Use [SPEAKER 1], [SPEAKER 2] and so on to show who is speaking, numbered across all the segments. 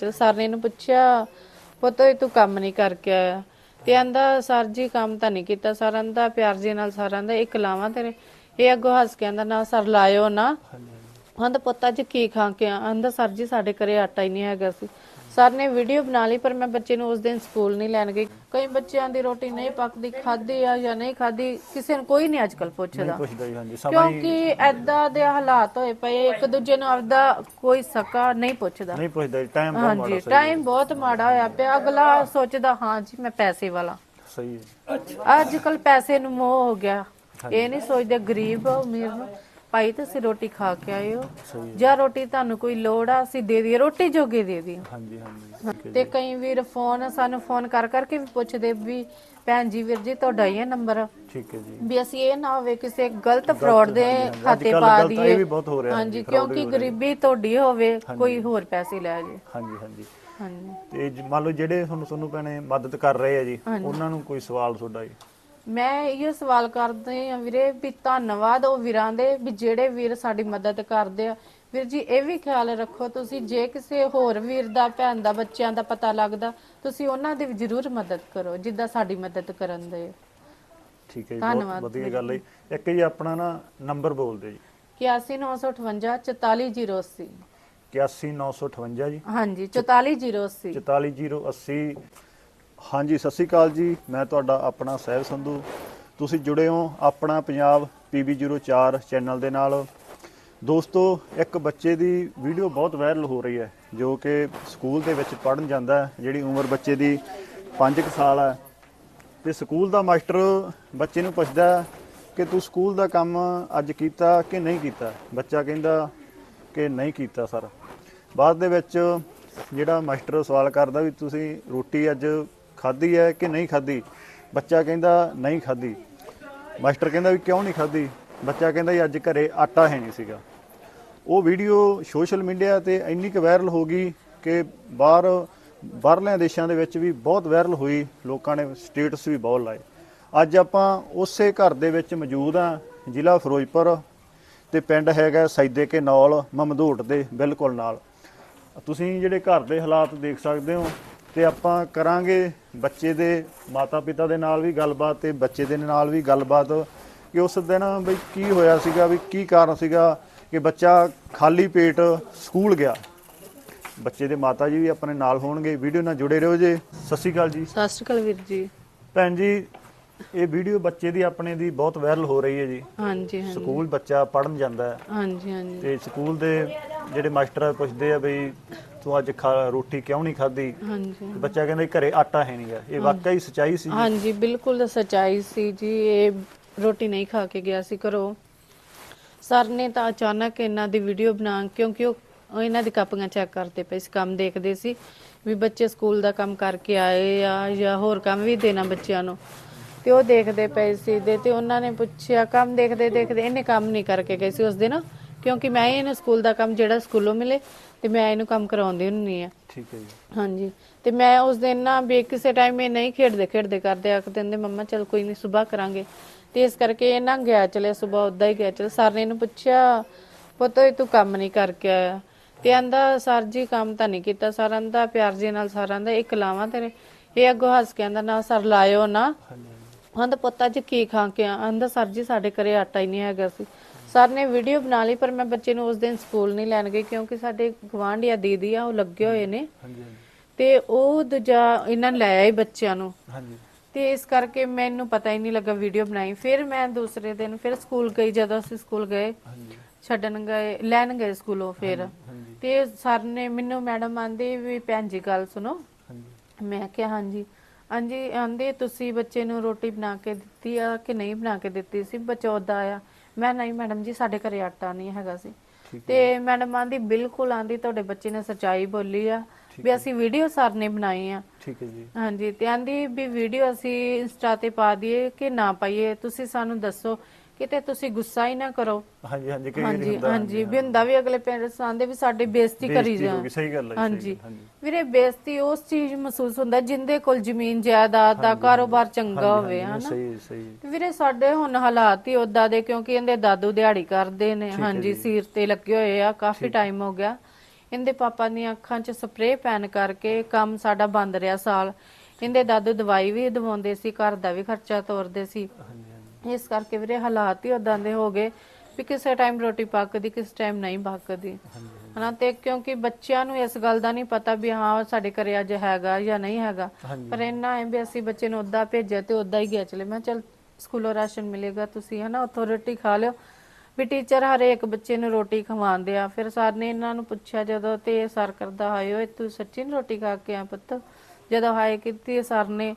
[SPEAKER 1] ਤੇ ਸਰ ਨੇ ਇਹਨੂੰ ਪੁੱਛਿਆ ਪੁੱਤ ਇਹ ਤੂੰ ਕੰਮ ਨਹੀਂ ਕਰਕੇ ਆਇਆ? ਤੇ ਆਂਦਾ ਸਰ ਜੀ ਕੰਮ ਤਾਂ ਨਹੀਂ ਕੀਤਾ। ਸਰ ਆਂਦਾ ਪਿਆਰ ਜੀ ਨਾਲ ਸਰ ਆਂਦਾ ਇੱਕ ਲਾਵਾਂ ਤੇਰੇ ਇਹ ਅੱਗੋਂ ਹੱਸ ਕੇ ਆਂਦਾ ਨਾ ਸਰ ਲਾਇਓ ਨਾ। ਆਂਦਾ ਪੁੱਤ ਅੱਜ ਕੀ ਖਾ ਕੇ ਆਂਦਾ ਸਰ ਜੀ ਸਾਡੇ ਘਰੇ ਆਟਾ ਹੀ ਨਹੀਂ ਹੈਗਾ ਸੀ। ਸਰ ਨੇ ਵੀਡੀਓ ਬਣਾ ਲਈ ਪਰ ਮੈਂ ਬੱਚੇ ਨੂੰ ਉਸ ਦਿਨ ਸਕੂਲ ਨਹੀਂ ਲੈਣ ਗਈ। ਕਈ ਬੱਚਿਆਂ ਦੀ ਰੋਟੀ ਨਹੀਂ ਪੱਕਦੀ ਖਾਧੀ ਆ ਜਾਂ ਨਹੀਂ ਖਾਧੀ ਕਿਸੇ ਨੂੰ ਕੋਈ ਨਹੀਂ ਅੱਜਕੱਲ ਪੁੱਛਦਾ।
[SPEAKER 2] ਪੁੱਛਦਾ ਜੀ ਹਾਂਜੀ ਸਮਾਂ ਹੀ
[SPEAKER 1] ਕਿਉਂਕਿ ਐਦਾਂ ਦੇ ਹਾਲਾਤ ਹੋਏ ਪਏ ਇੱਕ ਦੂਜੇ ਨੂੰ ਆਪਦਾ ਕੋਈ ਸਕਾ ਨਹੀਂ ਪੁੱਛਦਾ।
[SPEAKER 2] ਨਹੀਂ ਪੁੱਛਦਾ ਟਾਈਮ ਬਹੁਤ ਮਾੜਾ
[SPEAKER 1] ਹਾਂਜੀ ਟਾਈਮ ਬਹੁਤ ਮਾੜਾ ਹੋਇਆ ਪਿਆ। ਅਗਲਾ ਸੋਚਦਾ ਹਾਂ ਜੀ ਮੈਂ ਪੈਸੇ ਵਾਲਾ।
[SPEAKER 2] ਸਹੀ ਹੈ।
[SPEAKER 1] ਅੱਜ ਕੱਲ ਪੈਸੇ ਨੂੰ ਮੋਹ ਹੋ ਗਿਆ। ਇਹ ਨਹੀਂ ਸੋਚਦੇ ਗਰੀਬ ਅਮੀਰ ਨੂੰ ਭਾਈ ਤੁਸੀਂ ਰੋਟੀ ਖਾ ਕੇ ਆਏ ਹੋ।
[SPEAKER 2] ਸਹੀ
[SPEAKER 1] ਜਾਂ। ਰੋਟੀ ਤੁਹਾਨੂੰ ਕੋਈ ਲੋੜ ਆ ਅਸੀਂ ਦੇ ਦਈਏ ਰੋਟੀ ਜੋਗੇ ਦੇ ਦਿਓ
[SPEAKER 2] ਹਾਂਜੀ ਹਾਂਜੀ।
[SPEAKER 1] ਤੇ ਕਈ ਵੀਰ ਫੋਨ ਸਾਨੂੰ ਫੋਨ ਕਰ ਕਰਕੇ ਵੀ ਪੁੱਛਦੇ ਵੀ ਭੈਣ ਜੀ ਵੀਰ ਜੀ ਤੁਹਾਡਾ ਹੀ ਹੈ ਨੰਬਰ।
[SPEAKER 2] ਠੀਕ ਹੈ ਜੀ।
[SPEAKER 1] ਵੀ ਅਸੀਂ ਇਹ ਨਾ ਹੋਵੇ ਕਿਸੇ ਗਲਤ ਫਰਾਡ ਦੇ ਖਾਤੇ
[SPEAKER 2] ਅੱਜ-ਕੱਲ੍ਹ
[SPEAKER 1] ਪਾ
[SPEAKER 2] ਗਲਤ ਇਹ
[SPEAKER 1] ਦਈਏ।
[SPEAKER 2] ਵੀ ਬਹੁਤ ਹੋ ਰਿਹਾ
[SPEAKER 1] ਹਾਂਜੀ
[SPEAKER 2] fraud
[SPEAKER 1] ਕਿਉਂਕਿ
[SPEAKER 2] ਵੀ ਹੋ ਰਿਹਾ।
[SPEAKER 1] ਗਰੀਬੀ ਤੁਹਾਡੀ ਹੋਵੇ ਕੋਈ ਹੋਰ ਪੈਸੇ ਲੈ ਜੇ।
[SPEAKER 2] ਹਾਂਜੀ ਹਾਂਜੀ।
[SPEAKER 1] ਹਾਂਜੀ।
[SPEAKER 2] ਤੇ ਜ- ਮੰਨ ਲਓ ਜਿਹੜੇ ਤੁਹਾਨੂੰ ਤੁਹਾਨੂੰ ਭੈਣੇ ਮਦਦ ਕਰ ਰਹੇ ਆ ਜੀ ਉਹਨਾਂ ਨੂੰ ਕੋਈ ਸਵਾਲ ਤੁਹਾਡਾ ਜੀ?
[SPEAKER 1] ਮੈਂ ਇਹ ਸਵਾਲ ਕਰਦੇ ਆ ਵੀਰੇ ਵੀ ਧੰਨਵਾਦ ਉਹ ਵੀਰਾਂ ਦੇ ਵੀ ਜਿਹੜੇ ਵੀਰ ਸਾਡੀ ਮਦਦ ਕਰਦੇ ਆ। ਵੀਰ ਜੀ ਇਹ ਵੀ ਖਿਆਲ ਰੱਖੋ ਤੁਸੀਂ ਜੇ ਕਿਸੇ ਹੋਰ ਵੀਰ ਦਾ ਭੈਣ ਦਾ ਬੱਚਿਆਂ ਦਾ ਪਤਾ ਲੱਗਦਾ ਤੁਸੀਂ ਉਹਨਾਂ ਦੀ ਵੀ ਜ਼ਰੂਰ ਮਦਦ ਕਰੋ ਜਿੱਦਾਂ ਸਾਡੀ ਮਦਦ ਕਰਨ ਦੇ।
[SPEAKER 2] ਠੀਕ ਹੈ ਜੀ ਬਹੁਤ
[SPEAKER 1] ਧੰਨਵਾਦ
[SPEAKER 2] ਵਧੀਆ ਗੱਲ ਹੈ ਜੀ। ਇੱਕ ਜੀ ਆਪਣਾ ਨਾ ਨੰਬਰ ਬੋਲ ਦਿਓ ਜੀ।
[SPEAKER 1] 81958 44080
[SPEAKER 2] 81958 ਜੀ।
[SPEAKER 1] ਹਾਂਜੀ 44080
[SPEAKER 2] 44080 ਹਾਂਜੀ, ਸਤਿ ਸ਼੍ਰੀ ਅਕਾਲ ਜੀ। ਮੈਂ ਤੁਹਾਡਾ ਆਪਣਾ ਸਹਿਬ ਸੰਧੂ। ਤੁਸੀਂ ਜੁੜੇ ਹੋ ਆਪਣਾ ਪੰਜਾਬ PB04 ਚੈਨਲ ਦੇ ਨਾਲ। ਦੋਸਤੋ, ਇੱਕ ਬੱਚੇ ਦੀ ਵੀਡੀਓ ਬਹੁਤ ਵਾਇਰਲ ਹੋ ਰਹੀ ਹੈ, ਜੋ ਕਿ ਸਕੂਲ ਦੇ ਵਿੱਚ ਪੜਨ ਜਾਂਦਾ ਜਿਹੜੀ ਉਮਰ ਬੱਚੇ ਦੀ 5 ਸਾਲ ਹੈ। ਤੇ ਸਕੂਲ ਦਾ ਮਾਸਟਰ ਬੱਚੇ ਨੂੰ ਪੁੱਛਦਾ ਕਿ ਤੂੰ ਸਕੂਲ ਦਾ ਕੰਮ ਅੱਜ ਕੀਤਾ ਕਿ ਨਹੀਂ ਕੀਤਾ? ਬੱਚਾ ਕਹਿੰਦਾ ਕਿ ਨਹੀਂ ਕੀਤਾ, ਸਰ। ਬਾਅਦ ਦੇ ਵਿੱਚ ਜਿਹੜਾ ਮਾਸਟਰ ਸਵਾਲ ਕਰਦਾ ਵੀ ਤੁਸੀਂ ਰੋਟੀ ਅੱਜ ਖਾਧੀ ਹੈ ਕਿ ਨਹੀਂ ਖਾਧੀ? ਬੱਚਾ ਕਹਿੰਦਾ ਨਹੀਂ ਖਾਧੀ। ਮਾਸਟਰ ਕਹਿੰਦਾ ਵੀ ਕਿਉਂ ਨਹੀਂ ਖਾਧੀ? ਬੱਚਾ ਕਹਿੰਦਾ ਜੀ ਅੱਜ ਘਰੇ ਆਟਾ ਹੈ ਨਹੀਂ ਸੀਗਾ। ਉਹ ਵੀਡੀਓ ਸੋਸ਼ਲ ਮੀਡੀਆ ਤੇ ਇੰਨੀ ਕੁ ਵਾਇਰਲ ਹੋ ਗਈ ਕਿ ਬਾਹਰ, ਬਾਹਰਲੇ ਦੇਸ਼ਾਂ ਦੇ ਵਿੱਚ ਵੀ ਬਹੁਤ ਵਾਇਰਲ ਹੋਈ। ਲੋਕਾਂ ਨੇ ਸਟੇਟਸ ਵੀ ਬਹੁਤ ਲਾਏ। ਅੱਜ ਆਪਾਂ ਉਸੇ ਘਰ ਦੇ ਵਿੱਚ ਮੌਜੂਦ ਆ ਜ਼ਿਲ੍ਹਾ ਫਿਰੋਜ਼ਪੁਰ ਤੇ ਪਿੰਡ ਹੈਗਾ ਸੈਦੇ ਕੇ ਨੌਲ, ਮਮਦੋਟ ਦੇ ਬਿਲਕੁਲ ਨਾਲ। ਤੁਸੀਂ ਜਿਹੜੇ ਘਰ ਦੇ ਹਾਲਾਤ ਦੇਖ ਸਕਦੇ ਹੋ ਤੇ ਆਪਾਂ ਕਰਾਂਗੇ ਬੱਚੇ ਦੇ ਮਾਤਾ-ਪਿਤਾ ਦੇ ਨਾਲ ਵੀ ਗੱਲਬਾਤ ਤੇ ਬੱਚੇ ਦੇ ਨਾਲ ਵੀ ਗੱਲਬਾਤ ਕਿ ਉਸ ਦਿਨ ਬਈ ਕੀ ਹੋਇਆ ਸੀਗਾ ਵੀ ਕੀ ਕਾਰਨ ਸੀਗਾ ਕਿ ਬੱਚਾ ਖਾਲੀ ਪੇਟ ਸਕੂਲ ਗਿਆ। ਬੱਚੇ ਦੇ ਮਾਤਾ ਜੀ ਵੀ ਆਪਣੇ ਨਾਲ ਹੋਣਗੇ ਵੀਡੀਓ ਨਾਲ ਜੁੜੇ ਰਹੋ ਜੇ। ਸਤਿ ਸ਼੍ਰੀ ਅਕਾਲ ਜੀ।
[SPEAKER 1] ਸਤਿ ਸ਼੍ਰੀ ਅਕਾਲ ਵੀਰ ਜੀ।
[SPEAKER 2] ਭੈਣ ਜੀ ਇਹ ਵੀਡੀਓ ਬੱਚੇ ਦੀ ਆਪਣੇ ਦੀ ਬਹੁਤ ਵਾਇਰਲ ਹੋ ਰਹੀ ਹੈ ਜੀ।
[SPEAKER 1] ਹਾਂਜੀ ਹਾਂਜੀ।
[SPEAKER 2] ਸਕੂਲ ਬੱਚਾ ਪੜਨ ਜਾਂਦਾ ਹੈ।
[SPEAKER 1] ਹਾਂਜੀ ਹਾਂਜੀ।
[SPEAKER 2] ਤੇ ਸਕੂਲ ਦੇ ਜਿਹੜੇ ਮਾਸਟਰ ਆ ਪੁੱਛਦੇ ਆ ਬਈ ਤੂੰ ਅੱਜ ਖਾ ਰੋਟੀ ਕਿਉਂ ਨਹੀਂ ਖਾਧੀ?
[SPEAKER 1] ਹਾਂਜੀ।
[SPEAKER 2] ਬੱਚਾ ਕਹਿੰਦਾ ਜੀ ਘਰੇ ਆਟਾ ਹੈ ਨਹੀਂਗਾ ਇਹ ਵਾਕਈ ਸਚਾਈ ਸੀ
[SPEAKER 1] ਹਾਂਜੀ ਬਿਲਕੁਲ ਸਚਾਈ ਸੀ ਜੀ। ਇਹ ਰੋਟੀ ਨਹੀਂ ਖਾ ਕੇ ਗਿਆ ਸੀ ਘਰੋਂ। ਸਰ ਨੇ ਤਾਂ ਅਚਾਨਕ ਇਹਨਾਂ ਦੀ ਵੀਡੀਓ ਬਣਾ ਕਿਉਂਕਿ ਉਹ ਉਹ ਇਹਨਾਂ ਦੀ ਕਾਪੀਆਂ ਚੈੱਕ ਕਰਦੇ ਪਏ ਸੀ ਕੰਮ ਦੇਖਦੇ ਸੀ ਵੀ ਬੱਚੇ ਸਕੂਲ ਦਾ ਕੰਮ ਕਰਕੇ ਆਏ ਆ ਜਾਂ ਹੋਰ ਕੰਮ ਵੀ ਦੇਣਾ ਬੱਚਿਆਂ ਨੂੰ। ਤੇ ਉਹ ਦੇਖਦੇ ਪਏ ਸੀ ਦੇ ਤੇ ਉਹਨਾਂ ਨੇ ਪੁੱਛਿਆ ਕੰਮ ਦੇਖਦੇ ਦੇਖਦੇ ਇਹਨੇ ਕੰਮ ਨਹੀਂ ਕਰਕੇ ਗਏ ਸੀ ਉਸ ਦਿਨ। ਕਿਉਂਕਿ ਮੈਂ ਹੀ ਇਹਨੂੰ ਸਕੂਲ ਦਾ ਕੰਮ ਜਿਹੜਾ ਸਕੂਲੋਂ ਮਿਲੇ ਤੇ ਮੈਂ ਇਹਨੂੰ ਕੰਮ ਕਰਾਉਂਦੀ ਹੁੰਨੀ ਆ
[SPEAKER 2] ਠੀਕ ਹੈ ਜੀ।
[SPEAKER 1] ਹਾਂਜੀ। ਤੇ ਮੈਂ ਉਸ ਦਿਨ ਨਾ ਵੀ ਕਿਸੇ ਟਾਈਮ ਇਹ ਨਹੀਂ ਖੇਡਦੇ ਖੇਡਦੇ ਕਰਦੇ ਆਖ ਦਿੰਦੇ ਮੰਮਾ ਚਲ ਕੋਈ ਨਹੀਂ ਸਵੇਰ ਕਰਾਂਗੇ। ਤੇ ਇਸ ਕਰਕੇ ਇਹ ਨਾ ਗਿਆ ਚਲੇ ਸਵੇਰ ਉਦਾਂ ਹੀ ਗਿਆ ਚਲੇ ਸਰ ਨੇ ਇਹਨੂੰ ਪੁੱਛਿਆ ਪੁੱਤ ਇਹ ਤੂੰ ਕੰਮ ਨਹੀਂ ਕਰਕੇ ਆਇਆ? ਤੇ ਆਂਦਾ ਸਰ ਜੀ ਕੰਮ ਤਾਂ ਨਹੀਂ ਕੀਤਾ। ਸਰ ਆਂਦਾ ਪਿਆਰ ਜੀ ਨਾਲ ਸਰ ਆਂਦਾ ਇੱਕ ਲਾਵਾਂ ਤੇਰੇ। ਇਹ ਅੱਗੋਂ ਹੱਸ ਕੇ ਆਂਦਾ ਨਾ ਸਰ ਲਾਇਓ ਨਾ।
[SPEAKER 2] ਹਾਂਜੀ
[SPEAKER 1] ਆਂਦਾ ਪੁੱਤ ਅੱਜ ਕੀ ਖਾ ਕੇ ਆਂਦਾ ਸਰ ਜੀ ਸਾਡੇ ਘਰੇ ਆਟਾ ਹੀ ਨਹੀਂ ਹੈਗਾ ਸੀ। ਸਰ ਨੇ ਵੀਡੀਓ ਬਣਾ ਲਈ ਪਰ ਮੈਂ ਬੱਚੇ ਨੂੰ ਉਸ ਦਿਨ ਸਕੂਲ ਨਹੀਂ ਲੈਣ ਗਈ ਕਿਉਂਕਿ ਸਾਡੇ ਗਵਾਂਢੀਆ ਦੀਦੀ ਆ ਉਹ ਲੱਗੇ ਹੋਏ ਨੇ।
[SPEAKER 2] ਹਾਂਜੀ
[SPEAKER 1] ਤੇ ਉਹ ਦੂਜਾ ਇਹਨਾਂ ਨੇ ਲੈ ਆਏ ਬੱਚਿਆਂ ਨੂੰ।
[SPEAKER 2] ਹਾਂਜੀ।
[SPEAKER 1] ਤੇ ਇਸ ਕਰਕੇ ਮੈਨੂੰ ਪਤਾ ਹੀ ਨਹੀਂ ਲੱਗਾ ਵੀਡੀਓ ਬਣਾਈ। ਫਿਰ ਮੈਂ ਦੂਸਰੇ ਦਿਨ ਫਿਰ ਸਕੂਲ ਗਈ ਜਦੋਂ ਅਸੀਂ ਸਕੂਲ ਗਏ
[SPEAKER 2] ਹਾਂਜੀ।
[SPEAKER 1] ਛੱਡਣ ਗਏ ਲੈਣ ਗਏ ਸਕੂਲੋਂ ਫਿਰ।
[SPEAKER 2] ਹਾਂਜੀ
[SPEAKER 1] ਤੇ ਸਰ ਨੇ ਮੈਨੂੰ ਮੈਡਮ ਆਂਦੇ ਵੀ ਭੈਣ ਜੀ ਗੱਲ ਸੁਣੋ।
[SPEAKER 2] ਹਾਂਜੀ।
[SPEAKER 1] ਮੈਂ ਕਿਹਾ ਹਾਂਜੀ। ਹਾਂਜੀ ਆਂਦੇ ਤੁਸੀਂ ਬੱਚੇ ਨੂੰ ਰੋਟੀ ਬਣਾ ਕੇ ਦਿੱਤੀ ਆ ਕਿ ਨਹੀਂ ਬਣਾ ਕੇ ਦਿੱਤੀ ਸੀ? ਬੱਚਾ ਆਇਆ ਮੈਂ ਨਹੀਂ ਮੈਡਮ ਜੀ ਸਾਡੇ ਘਰੇ ਆਟਾ ਨਹੀਂ ਹੈਗਾ ਸੀ।
[SPEAKER 2] ਠੀਕ
[SPEAKER 1] ਤੇ ਮੈਡਮ ਆਂਦੀ ਬਿਲਕੁਲ ਆਂਦੀ ਤੁਹਾਡੇ ਬੱਚੇ ਨੇ ਸੱਚਾਈ ਬੋਲੀ ਆ ਵੀ ਅਸੀਂ ਵੀਡੀਓ ਸਰ ਨੇ ਬਣਾਈ ਆ।
[SPEAKER 2] ਠੀਕ ਹੈ ਜੀ।
[SPEAKER 1] ਹਾਂਜੀ ਤੇ ਆਂਦੀ ਵੀ ਵੀਡੀਓ ਅਸੀਂ ਇੰਸਟਾ ਤੇ ਪਾ ਦਈਏ ਕਿ ਨਾ ਪਾਈਏ ਤੁਸੀਂ ਸਾਨੂੰ ਦੱਸੋ ਕਿਤੇ ਤੁਸੀਂ ਗੁੱਸਾ ਹੀ ਨਾ ਕਰੋ।
[SPEAKER 2] ਹਾਂਜੀ ਹਾਂਜੀ ਕਈ ਵਾਰੀ
[SPEAKER 1] ਹਾਂਜੀ
[SPEAKER 2] ਹੁੰਦਾ
[SPEAKER 1] ਹਾਂਜੀ ਵੀ ਹੁੰਦਾ ਵੀ ਅਗਲੇ ਪੇਰੈਂਟਸ ਆਂਦੇ ਵੀ ਸਾਡੀ ਬੇਇੱਜ਼ਤੀ ਕਰੀ
[SPEAKER 2] ਬੇਇੱਜ਼ਤੀ
[SPEAKER 1] ਜਾ
[SPEAKER 2] ਹੋ ਗਈ, ਸਹੀ ਗੱਲ ਹੈ ਜੀ,
[SPEAKER 1] ਹਾਂਜੀ।
[SPEAKER 2] ਸਹੀ ਗੱਲ, ਹਾਂਜੀ।
[SPEAKER 1] ਵੀਰੇ ਬੇਇੱਜ਼ਤੀ ਉਸ ਚੀਜ਼ ਮਹਿਸੂਸ ਹੁੰਦਾ ਜਿੰਦੇ ਕੋਲ ਜ਼ਮੀਨ ਜਾਇਦਾਦ ਦਾ ਕਾਰੋਬਾਰ ਚੰਗਾ ਹੋਵੇ
[SPEAKER 2] ਹਾਂਜੀ,
[SPEAKER 1] ਹਨਾ?
[SPEAKER 2] ਸਹੀ ਸਹੀ
[SPEAKER 1] ਤੇ ਵੀਰੇ ਸਾਡੇ ਹੁਣ ਹਾਲਾਤ ਹੀ ਉਦਾਂ ਦੇ ਕਿਉਂਕਿ ਇਹਦੇ ਦਾਦੂ ਦਿਹਾੜੀ ਕਰਦੇ ਨੇ। ਹਾਂਜੀ ਸਿਰ ਤੇ ਲੱਗੇ ਹੋਏ ਆ ਕਾਫੀ ਟਾਈਮ ਹੋ। ਗਿਆ। ਇਹਦੇ ਪਾਪਾ ਦੀਆਂ ਅੱਖਾਂ 'ਚ ਸਪਰੇਅ ਪੈਣ ਕਰਕੇ ਕੰਮ ਸਾਡਾ ਬੰਦ ਰਿਹਾ ਸਾਲ। ਇਹਦੇ ਦਾਦੂ ਦਵਾਈ ਵੀ ਦਵਾਉਂਦੇ ਸੀ ਘਰ ਦਾ ਵੀ ਖਰਚਾ ਤੋਰਦੇ ਸੀ।
[SPEAKER 2] ਹਾਂਜੀ।
[SPEAKER 1] ਇਸ ਕਰਕੇ ਵੀਰੇ ਹਾਲਾਤ ਹੀ ਉਦਾਂ ਦੇ ਹੋ ਗਏ ਵੀ ਕਿਸੇ ਟਾਈਮ ਰੋਟੀ ਪੱਕਦੀ ਕਿਸ ਟਾਈਮ ਨਹੀਂ ਪੱਕਦੀ। ਹਨਾ? ਤੇ ਕਿਉਂਕਿ ਬੱਚਿਆਂ ਨੂੰ ਇਸ ਗੱਲ ਦਾ ਨਹੀਂ ਪਤਾ ਵੀ ਹਾਂ ਸਾਡੇ ਘਰੇ ਅੱਜ ਹੈਗਾ ਜਾਂ ਨਹੀਂ ਹੈਗਾ। ਪਰ ਇੰਨਾ ਹੈ ਵੀ ਅਸੀਂ ਬੱਚੇ ਨੂੰ ਉਦਾਂ ਭੇਜਿਆ ਤੇ ਉਦਾਂ ਹੀ ਗਿਆ ਚਲੇ। ਮੈਂ ਚਲ ਸਕੂਲੋਂ ਰਾਸ਼ਨ ਮਿਲੇਗਾ ਤੁਸੀਂ ਹਨਾ? ਉੱਥੋਂ ਰੋਟੀ ਖਾ ਲਿਓ। ਵੀ ਟੀਚਰ ਹਰੇਕ ਬੱਚੇ ਨੂੰ ਰੋਟੀ ਖਵਾਉਂਦੇ ਆ। ਫਿਰ ਸਰ ਨੇ ਇਹਨਾਂ ਨੂੰ ਪੁੱਛਿਆ ਜਦੋਂ ਤੇ ਸਰ ਕਰਦਾ ਹਾਏ ਓਏ ਤੂੰ ਸੱਚੀ ਨੀ ਰੋਟੀ ਖਾ ਕੇ ਆ ਪੁੱਤ? ਜਦੋਂ ਹਾਏ ਕੀਤੀ ਸਰ ਨੇ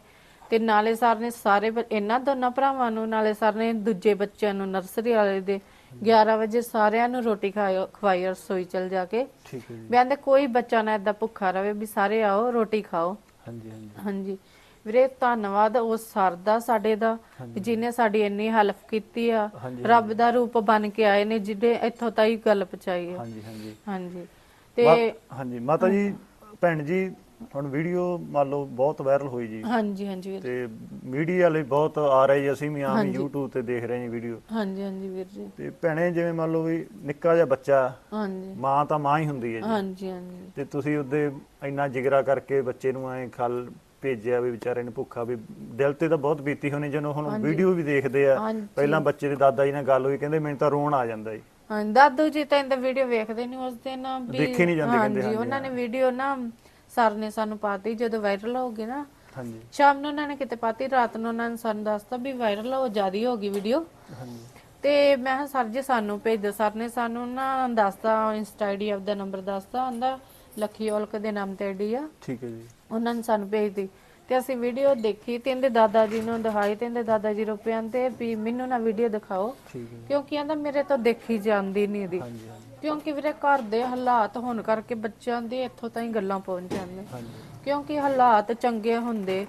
[SPEAKER 1] ਤੇ ਨਾਲੇ ਸਰ ਨੇ ਸਾਰੇ ਬ- ਇਹਨਾਂ ਦੋਨਾਂ ਭਰਾਵਾਂ ਨੂੰ ਨਾਲੇ ਸਰ ਨੇ ਦੂਜੇ ਬੱਚਿਆਂ ਨੂੰ ਨਰਸਰੀ ਵਾਲੇ ਦੇ 11 ਵਜੇ ਸਾਰਿਆਂ ਨੂੰ ਰੋਟੀ ਖਾਇਓ ਖਵਾਈ ਰਸੋਈ ਚਲ ਜਾ ਕੇ।
[SPEAKER 2] ਠੀਕ ਹੈ ਜੀ।
[SPEAKER 1] ਕਹਿੰਦੇ ਕੋਈ ਬੱਚਾ ਨਾ ਏਦਾਂ ਭੁੱਖਾ ਰਵੇ ਵੀ ਸਾਰੇ ਆਓ ਰੋਟੀ ਖਾਓ।
[SPEAKER 2] ਹਾਂਜੀ ਹਾਂਜੀ।
[SPEAKER 1] ਹਾਂਜੀ। ਵੀਰੇ ਧੰਨਵਾਦ ਉਸ ਸਰ ਦਾ ਸਾਡੇ ਦਾ ਵੀ ਜਿਹਨੇ ਸਾਡੀ ਇੰਨੀ ਹੈਲਪ ਕੀਤੀ ਆ।
[SPEAKER 2] ਹਾਂਜੀ,
[SPEAKER 1] ਰੱਬ ਦਾ ਰੂਪ ਬਣ ਕੇ ਆਏ ਨੇ ਜਿਹਦੇ ਇੱਥੋਂ ਤਾਈ ਗੱਲ ਪਹੁੰਚਾਈ ਹੈ
[SPEAKER 2] ਹਾਂਜੀ ਹਾਂਜੀ।
[SPEAKER 1] ਹਾਂਜੀ। ਤੇ
[SPEAKER 2] ਮਾ- ਹਾਂਜੀ ਮਾਤਾ ਜੀ ਭੈਣ ਜੀ ਹੁਣ ਵੀਡੀਓ ਮੰਨ ਲਓ ਬਹੁਤ ਵਾਇਰਲ ਹੋਈ ਜੀ।
[SPEAKER 1] ਹਾਂਜੀ ਹਾਂਜੀ ਵੀਰ
[SPEAKER 2] ਤੇ ਮੀਡੀਆ ਲਈ ਬਹੁਤ ਆ ਰਹੇ ਜੀ ਅਸੀਂ ਵੀ ਆਮ
[SPEAKER 1] ਹਾਂਜੀ।
[SPEAKER 2] YouTube ਤੇ ਦੇਖ ਰਹੇ ਹਾਂ ਵੀਡੀਓ।
[SPEAKER 1] ਹਾਂਜੀ ਹਾਂਜੀ ਵੀਰ ਜੀ।
[SPEAKER 2] ਤੇ ਭੈਣੇ ਜਿਵੇਂ ਮੰਨ ਲਓ ਵੀ ਨਿੱਕਾ ਜਿਹਾ ਬੱਚਾ
[SPEAKER 1] ਹਾਂਜੀ।
[SPEAKER 2] ਮਾਂ ਤਾਂ ਮਾਂ ਹੀ ਹੁੰਦੀ ਹੈ ਜੀ।
[SPEAKER 1] ਹਾਂਜੀ ਹਾਂਜੀ।
[SPEAKER 2] ਤੇ ਤੁਸੀਂ ਉਹਦੇ ਇੰਨਾ ਜਿਗਰਾ ਕਰਕੇ ਬੱਚੇ ਨੂੰ ਐ ਖਲ ਭੇਜਿਆ ਵੀ ਵਿਚਾਰੇ ਨੂੰ ਭੁੱਖਾ ਵੀ ਦਿਲ ਤੇ ਤਾਂ ਬਹੁਤ ਬੀਤੀ ਹੋਣੀ ਜਦੋਂ ਹੁਣ
[SPEAKER 1] ਹਾਂਜੀ।
[SPEAKER 2] ਵੀਡੀਓ ਵੀ ਦੇਖਦੇ ਆ
[SPEAKER 1] ਹਾਂਜੀ।
[SPEAKER 2] ਪਹਿਲਾਂ ਬੱਚੇ ਦੇ ਦਾਦਾ ਜੀ ਨਾਲ ਗੱਲ ਹੋਈ ਕਹਿੰਦੇ ਮੈਨੂੰ ਤਾਂ ਰੋਣ ਆ ਜਾਂਦਾ ਜੀ।
[SPEAKER 1] ਹਾਂ ਦਾਦੂ ਜੀ ਤਾਂ ਇਹਦਾ ਵੀਡੀਓ ਵੇਖਦੇ ਨਹੀਂ ਉਸ ਦਿਨ ਵੀ।
[SPEAKER 2] ਦੇਖੇ ਨਹੀਂ ਜਾਂਦੇ ਕਹਿੰਦੇ,
[SPEAKER 1] ਹਾਂਜੀ
[SPEAKER 2] ਹਾਂਜੀ,
[SPEAKER 1] ਉਹਨਾਂ ਨੇ ਵੀਡੀਓ ਨਾ ਸਰ ਨੇ ਸਾਨੂੰ ਪਾਤੀ ਜਦੋਂ ਵਾਇਰਲ ਹੋ ਗਈ ਨਾ
[SPEAKER 2] ਹਾਂਜੀ।
[SPEAKER 1] ਸ਼ਾਮ ਨੂੰ ਉਹਨਾਂ ਨੇ ਕਿਤੇ ਪਾਤੀ ਰਾਤ ਨੂੰ ਉਹਨਾਂ ਨੇ ਸਾਨੂੰ ਦੱਸਤਾ ਵੀ ਵਾਇਰਲ ਹੋ ਜਿਆਦੀ ਹੋ ਗਈ ਵੀਡੀਓ
[SPEAKER 2] ਹਾਂਜੀ।
[SPEAKER 1] ਤੇ ਮੈਂ ਕਿਹਾ ਸਰ ਜੀ ਸਾਨੂੰ ਭੇਜ। ਦਿਓ ਸਰ ਨੇ ਸਾਨੂੰ ਨਾ ਦੱਸਤਾ ਇੰਸਟਾ ਆਈਡੀ ਆਪਦਾ ਨੰਬਰ ਦੱਸਤਾ ਆਂਦਾ ਲੱਖੀ ਔਲਕ ਦੇ ਨਾਮ ਤੇ ਆਈਡੀ ਆ।
[SPEAKER 2] ਠੀਕ ਹੈ ਜੀ।
[SPEAKER 1] ਉਹਨਾਂ ਨੇ ਸਾਨੂੰ ਭੇਜਦੀ ਤੇ ਅਸੀਂ ਵੀਡੀਓ ਦੇਖੀ ਤੇ ਇਹਦੇ ਦਾਦਾ ਜੀ ਨੂੰ ਦਿਖਾਈ ਤੇ ਇਹਦੇ ਦਾਦਾ ਜੀ ਰੁਪਿਆਂ ਤੇ ਵੀ ਮੈਨੂੰ ਨਾ ਵੀਡੀਓ ਦਿਖਾਓ। ਕਿਉਂਕਿ ਆਂਦਾ ਮੇਰੇ ਤੋਂ ਦੇਖੀ ਜਾਂਦੀ ਨਹੀਂ ਦੀ
[SPEAKER 2] ਹਾਂਜੀ।
[SPEAKER 1] ਕਿਉਂਕਿ ਵੀਰੇ ਘਰ ਦੇ ਹਾਲਾਤ ਹੋਣ ਕਰਕੇ ਬੱਚਿਆਂ ਦੇ ਇੱਥੋਂ ਤਾਈਂ ਗੱਲਾਂ ਪਹੁੰਚ ਜਾਂਦੀਆਂ। ਕਿਉਂਕਿ ਹਾਲਾਤ ਚੰਗੇ ਹੁੰਦੇ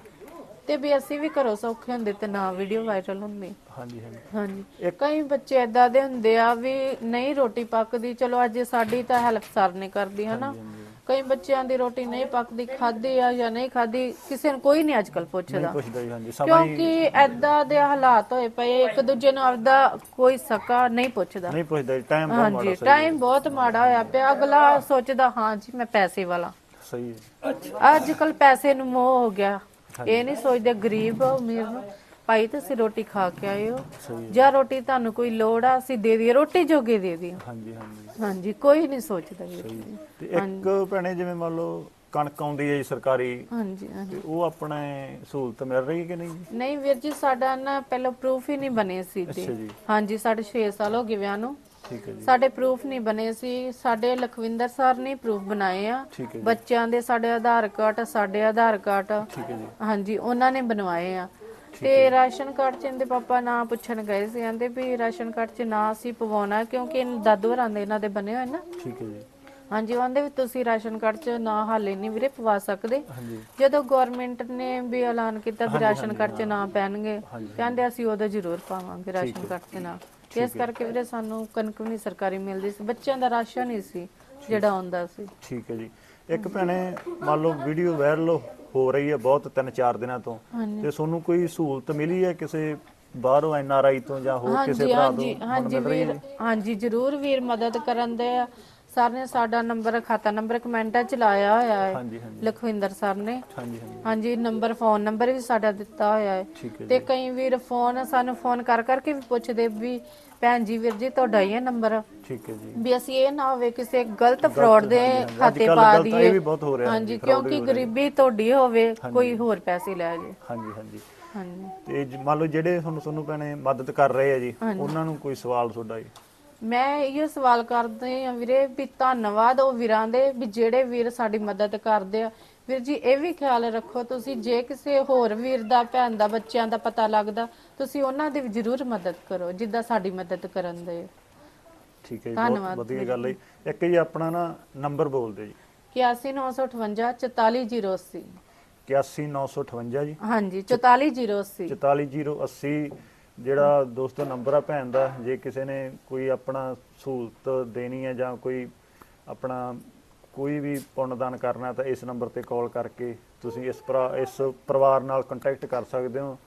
[SPEAKER 1] ਤੇ ਵੀ ਅਸੀਂ ਵੀ ਘਰੋਂ ਸੌਖੇ ਹੁੰਦੇ ਤੇ ਨਾ ਵੀਡੀਓ ਵਾਇਰਲ ਹੁੰਦੀ।
[SPEAKER 2] ਹਾਂਜੀ ਹਾਂਜੀ।
[SPEAKER 1] ਹਾਂਜੀ। ਕਈ ਬੱਚੇ ਏਦਾਂ ਦੇ ਹੁੰਦੇ ਆ ਵੀ ਨਹੀਂ ਰੋਟੀ ਪੱਕਦੀ ਚਲੋ ਅੱਜ ਸਾਡੀ ਤਾਂ ਹੈਲਪ ਸਰ ਨੇ ਕਰਦੀ ਹਨਾ। ਕਈ ਬੱਚਿਆਂ ਦੀ ਰੋਟੀ ਨਹੀਂ ਪੱਕਦੀ ਖਾਦੀ ਆ ਜਾਂ ਨਹੀਂ ਖਾਦੀ ਕਿਸੇ ਨੂੰ ਕੋਈ ਨਹੀਂ ਅੱਜਕੱਲ ਪੁੱਛਦਾ।
[SPEAKER 2] ਪੁੱਛਦਾ ਜੀ ਹਾਂਜੀ ਸਮਾਂ ਹੀ
[SPEAKER 1] ਕਿਉਂਕਿ ਏਦਾਂ ਦੇ ਹਾਲਾਤ ਹੋਏ ਪਏ ਇੱਕ ਦੂਜੇ ਨੂੰ ਆਪਦਾ ਕੋਈ ਸਕਾ ਨਹੀਂ ਪੁੱਛਦਾ।
[SPEAKER 2] ਨਹੀਂ ਪੁੱਛਦਾ ਟਾਈਮ ਬਹੁਤ ਮਾੜਾ
[SPEAKER 1] ਹਾਂਜੀ ਟਾਈਮ ਬਹੁਤ ਮਾੜਾ ਹੋਇਆ ਪਿਆ। ਅਗਲਾ ਸੋਚਦਾ ਹਾਂ ਜੀ ਮੈਂ ਪੈਸੇ ਵਾਲਾ।
[SPEAKER 2] ਸਹੀ ਹੈ।
[SPEAKER 1] ਅੱਜ ਕੱਲ ਪੈਸੇ ਨੂੰ ਮੋਹ ਹੋ ਗਿਆ। ਇਹ ਨਹੀਂ ਸੋਚਦੇ ਗਰੀਬ ਅਮੀਰ ਨੂੰ ਭਾਈ ਤੁਸੀਂ ਰੋਟੀ ਖਾ ਕੇ ਆਏ ਹੋ।
[SPEAKER 2] ਸਹੀ
[SPEAKER 1] ਜਾਂ। ਰੋਟੀ ਤੁਹਾਨੂੰ ਕੋਈ ਲੋੜ ਆ ਅਸੀਂ ਦੇ ਦਈਏ ਰੋਟੀ ਜੋਗੇ ਦੇ ਦਿਓ
[SPEAKER 2] ਹਾਂਜੀ ਹਾਂਜੀ।
[SPEAKER 1] ਹਾਂਜੀ ਕੋਈ ਨਹੀਂ ਸੋਚਦਾ ਵੀਰ ਜੀ।
[SPEAKER 2] ਤੇ ਇੱਕ ਭੈਣੇ ਜਿਵੇਂ ਮੰਨ ਲਓ ਕਣਕ ਆਉਂਦੀ ਹੈ ਜੀ ਸਰਕਾਰੀ
[SPEAKER 1] ਹਾਂਜੀ ਹਾਂਜੀ।
[SPEAKER 2] ਤੇ ਉਹ ਆਪਣੇ ਸਹੂਲਤ ਮਿਲ ਰਹੀ ਹੈ ਕਿ ਨਹੀਂ? ਜੀ?
[SPEAKER 1] ਨਹੀਂ ਵੀਰ ਜੀ ਸਾਡਾ ਨਾ ਪਹਿਲਾਂ ਪ੍ਰੂਫ ਹੀ ਨਹੀਂ ਬਣੇ ਸੀ
[SPEAKER 2] ਅੱਛਾ
[SPEAKER 1] ਜੀ। ਹਾਂਜੀ ਸਾਡੇ 6 ਸਾਲ ਹੋ ਗਏ ਵਿਆਹ ਨੂੰ।
[SPEAKER 2] ਠੀਕ ਹੈ ਜੀ।
[SPEAKER 1] ਸਾਡੇ ਪ੍ਰੂਫ ਨਹੀਂ ਬਣੇ ਸੀ। ਸਾਡੇ ਲਖਵਿੰਦਰ ਸਰ ਨੇ ਪ੍ਰੂਫ ਬਣਾਏ ਆ।
[SPEAKER 2] ਠੀਕ ਹੈ ਜੀ।
[SPEAKER 1] ਬੱਚਿਆਂ ਦੇ ਸਾਡੇ ਆਧਾਰ ਕਾਰਡ ਸਾਡੇ ਆਧਾਰ ਕਾਰਡ।
[SPEAKER 2] ਠੀਕ ਹੈ ਜੀ।
[SPEAKER 1] ਹਾਂਜੀ ਉਹਨਾਂ ਨੇ ਬਣਵਾਏ ਆ। ਤੇ ਰਾਸ਼ਨ ਕਾਰਡ ਚ ਇਹਦੇ ਪਾਪਾ ਨਾਂ ਪੁੱਛਣ ਗਏ ਸੀ ਕਹਿੰਦੇ ਵੀ ਰਾਸ਼ਨ ਕਾਰਡ ਚ ਨਾਂ ਅਸੀਂ ਪਵਾਉਣਾ ਕਿਉਂਕਿ ਇਹਨਾਂ ਦਾਦੂ ਹਰਾਂ ਦੇ ਇਹਨਾਂ ਦੇ ਬਣੇ ਹੋਏ ਨਾ।
[SPEAKER 2] ਠੀਕ ਹੈ ਜੀ।
[SPEAKER 1] ਹਾਂਜੀ ਉਹਦੇ ਵੀ ਤੁਸੀਂ ਰਾਸ਼ਨ ਕਾਰਡ ਚ ਨਾਂ ਹਾਲੇ ਨਹੀਂ ਵੀਰੇ ਪਵਾ ਸਕਦੇ।
[SPEAKER 2] ਹਾਂਜੀ।
[SPEAKER 1] ਜਦੋਂ ਗਵਰਨਮੈਂਟ ਨੇ ਵੀ ਐਲਾਨ ਕੀਤਾ ਵੀ ਰਾਸ਼ਨ ਕਾਰਡ ਚ ਨਾਂ ਪੈਣਗੇ। ਕਹਿੰਦੇ ਅਸੀਂ ਉਹਦਾ ਜ਼ਰੂਰ ਪਾਵਾਂਗੇ ਰਾਸ਼ਨ ਕਾਰਡ ਚ ਨਾਂ। ਇਸ ਕਰਕੇ ਵੀਰੇ ਸਾਨੂੰ ਕਣਕ ਵੀ ਨਹੀਂ ਸਰਕਾਰੀ ਮਿਲਦੀ ਸੀ ਬੱਚਿਆਂ ਦਾ ਰਾਸ਼ਨ ਹੀ ਸੀ ਜਿਹੜਾ ਆਉਂਦਾ ਸੀ।
[SPEAKER 2] ਠੀਕ ਹੈ ਜੀ। ਇੱਕ ਭੈਣੇ ਮੰਨ ਲਓ ਵੀਡੀਓ ਵਾਇਰਲ ਹੋ ਰਹੀ ਹੈ ਬਹੁਤ ਤਿੰਨ ਚਾਰ ਦਿਨਾਂ ਤੋਂ। ਤੇ ਤੁਹਾਨੂੰ ਕੋਈ ਸਹੂਲਤ ਮਿਲੀ ਹੈ ਕਿਸੇ ਬਾਹਰੋਂ ਐਨ ਆਰ ਆਈ ਤੋਂ ਜਾਂ ਹੋਰ ਕਿਸੇ ਭਰਾ ਤੋਂ
[SPEAKER 1] ਹਾਂਜੀ ਵੀਰ ਹਾਂਜੀ ਜ਼ਰੂਰ ਵੀਰ ਮਦਦ ਕਰਨ ਦੇ ਆ। ਸਰ ਨੇ ਸਾਡਾ ਨੰਬਰ ਖਾਤਾ ਨੰਬਰ ਕਮੈਂਟਾਂ ਚ ਲਾਇਆ ਹੋਇਆ ਹੈ।
[SPEAKER 2] ਹਾਂਜੀ ਹਾਂਜੀ।
[SPEAKER 1] ਲਖਵਿੰਦਰ ਸਰ ਨੇ।
[SPEAKER 2] ਹਾਂਜੀ ਹਾਂਜੀ।
[SPEAKER 1] ਹਾਂਜੀ ਨੰਬਰ ਫੋਨ ਨੰਬਰ ਵੀ ਸਾਡਾ ਦਿੱਤਾ ਹੋਇਆ ਹੈ।
[SPEAKER 2] ਠੀਕ ਹੈ
[SPEAKER 1] ਤੇ
[SPEAKER 2] ਜੀ
[SPEAKER 1] ਕਈ ਵੀਰ ਫੋਨ ਸਾਨੂੰ ਫੋਨ ਕਰ ਕਰਕੇ ਵੀ ਪੁੱਛਦੇ ਵੀ ਭੈਣ ਜੀ ਵੀਰ ਜੀ ਤੁਹਾਡਾ ਹੀ ਹੈ ਨੰਬਰ?
[SPEAKER 2] ਠੀਕ ਹੈ ਜੀ।
[SPEAKER 1] ਵੀ ਅਸੀਂ ਇਹ ਨਾ ਹੋਵੇ ਕਿਸੇ ਗਲਤ ਫਰਾਡ ਦੇ
[SPEAKER 2] ਹਾਂਜੀ, ਹਾਂਜੀ।
[SPEAKER 1] ਖਾਤੇ
[SPEAKER 2] ਅੱਜ-ਕੱਲ੍ਹ
[SPEAKER 1] ਪਾ
[SPEAKER 2] ਗਲਤ ਇਹ
[SPEAKER 1] ਦਈਏ।
[SPEAKER 2] ਵੀ ਬਹੁਤ ਹੋ ਰਿਹਾ
[SPEAKER 1] ਹਾਂਜੀ
[SPEAKER 2] ਹਾਂਜੀ, fraud ਵੀ
[SPEAKER 1] ਕਿਉਂਕਿ
[SPEAKER 2] ਹੋ ਰਿਹਾ।
[SPEAKER 1] ਗਰੀਬੀ ਤੁਹਾਡੀ ਹੋਵੇ ਕੋਈ ਹੋਰ ਪੈਸੇ ਲੈ ਜੇ।
[SPEAKER 2] ਹਾਂਜੀ ਹਾਂਜੀ।
[SPEAKER 1] ਹਾਂਜੀ।
[SPEAKER 2] ਤੇ ਜ- ਮੰਨ ਲਓ ਜਿਹੜੇ ਹੁਣ ਤੁਹਾਨੂੰ ਭੈਣੇ ਮਦਦ ਕਰ ਰਹੇ ਆ ਜੀ ਉਹਨਾਂ ਨੂੰ ਕੋਈ ਸਵਾਲ ਤੁਹਾਡਾ ਜੀ?
[SPEAKER 1] ਮੈਂ ਇਹ ਸਵਾਲ ਕਰਦੇ ਆ ਵੀਰੇ ਵੀ ਧੰਨਵਾਦ ਉਹ ਵੀਰਾਂ ਦੇ ਵੀ ਜਿਹੜੇ ਵੀਰ ਸਾਡੀ ਮਦਦ ਕਰਦੇ ਆ। ਵੀਰ ਜੀ ਇਹ ਵੀ ਖਿਆਲ ਰੱਖੋ ਤੁਸੀਂ ਜੇ ਕਿਸੇ ਹੋਰ ਵੀਰ ਦਾ ਭੈਣ ਦਾ ਬੱਚਿਆਂ ਦਾ ਪਤਾ ਲੱਗਦਾ ਤੁਸੀਂ ਉਹਨਾਂ ਦੀ ਵੀ ਜ਼ਰੂਰ ਮਦਦ ਕਰੋ ਜਿੱਦਾਂ ਸਾਡੀ ਮਦਦ ਕਰਨ ਦੇ।
[SPEAKER 2] ਠੀਕ ਹੈ ਜੀ ਬਹੁਤ
[SPEAKER 1] ਧੰਨਵਾਦ
[SPEAKER 2] ਵਧੀਆ ਗੱਲ ਹੈ ਜੀ। ਇੱਕ ਜੀ ਆਪਣਾ ਨਾ ਨੰਬਰ ਬੋਲ ਦਿਓ ਜੀ।
[SPEAKER 1] 81958 44080
[SPEAKER 2] 81958 ਜੀ।
[SPEAKER 1] ਹਾਂਜੀ 44080
[SPEAKER 2] 44080 ਜਿਹੜਾ ਦੋਸਤੋ ਨੰਬਰ ਆ ਭੈਣ ਦਾ, ਜੇ ਕਿਸੇ ਨੇ ਕੋਈ ਆਪਣਾ ਸਹੂਲਤ ਦੇਣੀ ਹੈ ਜਾਂ ਕੋਈ ਆਪਣਾ ਕੋਈ ਵੀ ਪੁੰਨਦਾਨ ਕਰਨਾ ਤਾਂ ਇਸ ਨੰਬਰ ਤੇ ਕਾਲ ਕਰਕੇ ਤੁਸੀਂ ਇਸ ਭਰਾ, ਇਸ ਪਰਿਵਾਰ ਨਾਲ ਕੰਟੈਕਟ ਕਰ ਸਕਦੇ ਹੋ।